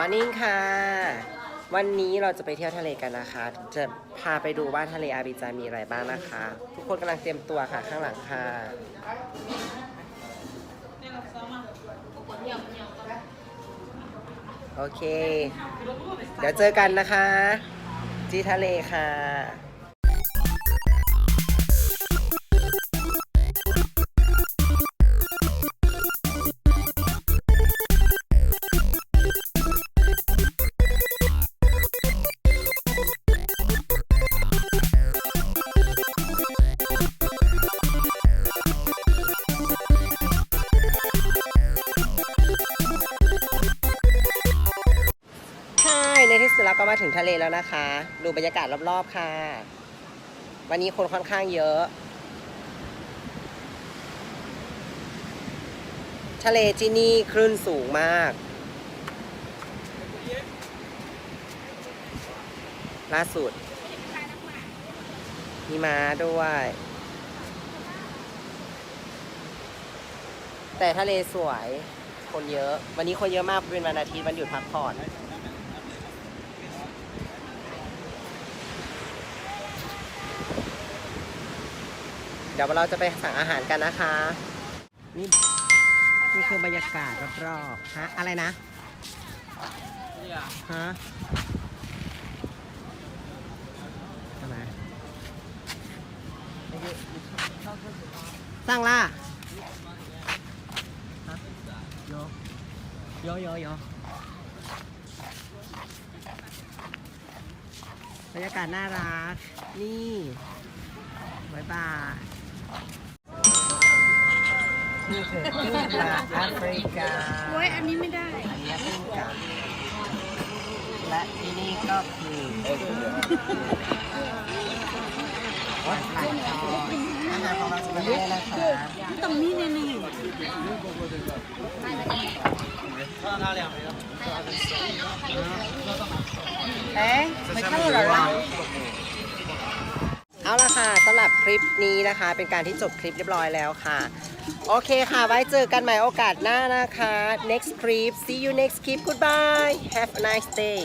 มอร์นิ่งค่ะ วันนี้เราจะไปเที่ยวทะเลกันนะคะ จะพาไปดูว่าทะเลอาบิจามีอะไรบ้างนะคะ ทุกคนกำลังเตรียมตัวค่ะข้างหลังค่ะโอเค เดี๋ยวเจอกันนะคะ ที่ทะเลค่ะ ในที่สุดเราก็มาถึงทะเลแล้วนะคะ ดูบรรยากาศรอบๆค่ะ วันนี้คนค่อนข้างเยอะ ทะเลที่นี่คลื่นสูงมาก ล่าสุด มีม้าด้วย แต่ทะเลสวย คนเยอะ วันนี้คนเยอะมากเป็นวันอาทิตย์วันหยุดพักผ่อน ดี๋ยวเราจะไปสั่งอาหารกันนะคะ นี่นี่คือบรรยากาศรอบๆฮะอะไรนะฮะทำไมสั่งล่ะฮะโยโยโยโยบรรยากาศน่ารัก นี่บายบาย นี่คือกุ้งปลาแอฟริกาโอ้ยอันนี้ไม่ได้ อันนี้กุ้งกับและที่นี่ก็คือวัดไหลทองอาหารของเราจะเป็นเรื่องนะคะตรงนี้เนี่ยนี่เอ๊ะไม่ใช่เหรอ เอาละค่ะสำหรับคลิปนี้นะคะ เป็นการที่จบคลิปเรียบร้อยแล้วค่ะ โอเคค่ะ ไว้เจอกันใหม่โอกาสหน้านะคะ next clip see you next clip goodbye have a nice day